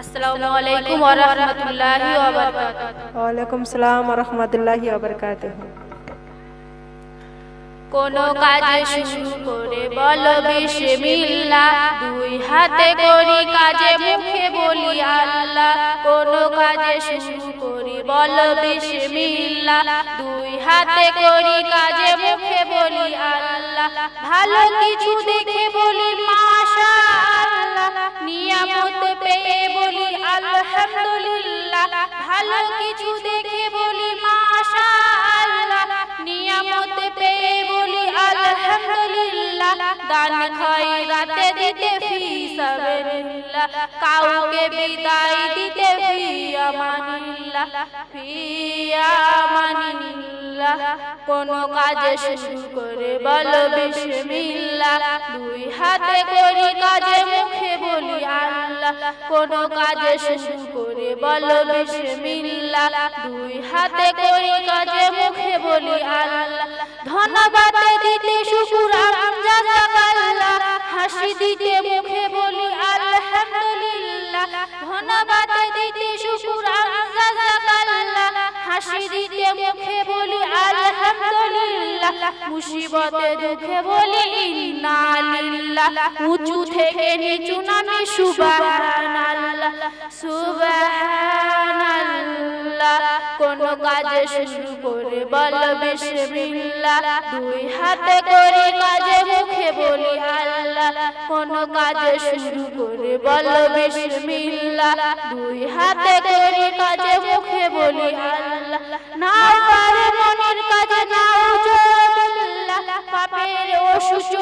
আসসালামু আলাইকুম ওয়া রাহমাতুল্লাহি ওয়া বারাকাতুহু ওয়ালাইকুম সালাম রহমতুল্লাহি আবরকাত কোন কাজে শুরু করে বলো বিসমিল্লাহ। দুই হাতে করি কাজে মুখে বলি আল্লাহ। কোন কাজে শুরু করি বলো বিসমিল্লাহ। দুই হাতে করি কাজে মুখে বলি আল্লাহ। ভালো কিছু দেখে বলি ভালো কিছু দেখে বলি নিয়ামত পেয়ে বলি, আলহামদুলিল্লাহ। দান দিতে ফি সাবিলিল্লাহ। কাউকে বিদায় দিতে ফি আমানিল্লাহ। ফি আমানিল্লাহ। কোন কাজে শুরু করে বলো বিসমিল্লাহ। দুই হাতে করি কোন কাজে শুরু করে বলো বিসমিল্লাহ। দুই হাতে করি কাজে, মুখে বলি আল্লাহ। ধন্যবাদ দিতে শুকুর আমজাদাকাল্লাহ হাসি দিতে, মুখে বলি আলহামদুলিল্লাহ। ধন্যবাদ দিতে শুকুর আলহামদুলিল্লাহ মুসিবতে দুঃখে বলি, ইন্না লিল্লাহ কোন কাজে শুরু করে বল বিসমিল্লাহ, দুই হাতে করে দুই হাতে করে কাজে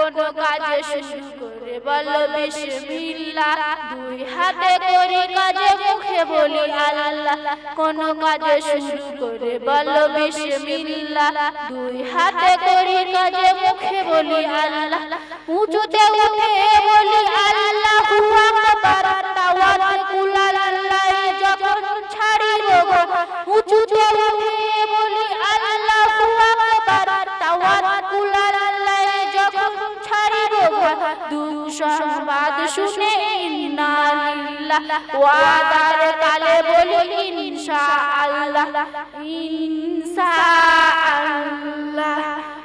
কোন কাজে শুরু করে বলো বিসমিল্লাহ। দুই হাতে করি কাজে, মুখে বলি আল্লাহ। কোন কাজে শুরু করে বলো বিসমিল্লাহ। দুই হাতে করি কাজে, মুখে বলি আল্লাহ। উঁচুতে উঠে বলি আল্লাহু আকবার। তাওয়াক্কুল আল্লাহ যখন ছাড়ি ছাড়িব উঁচুতে দুঃসংবাদ শুনে ওয়াদার কালে বলি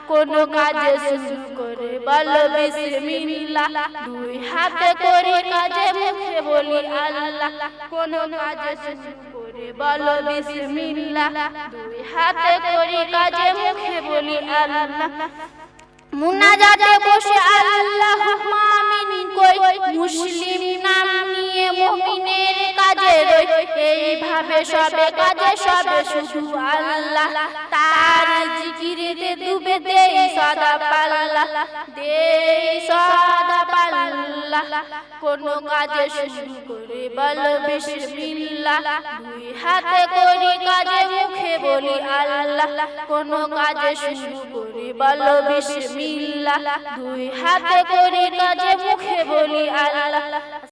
কোন কাজে শুরু করে বলো দুই হাতে করে কাজে মুখে বলি আল্লাহ, কোন কাজে শুরু করে বলো দুই হাতে করে কাজে মুখে বলি আল্লাহ। মুনাজাতে বসে আল্লাহ মামিন কই, মুসলিম নাম নিয়ে মুমিনের কাজে রই। এইভাবে সবে কাজে সবে শুধু আল্লাহ। তার জিকিরেতে ডুবে দেই সদা পাল্লা দেই সদা মুখে বলি দুই হাতে করি কাজে মুখে বলি আল্লাহ।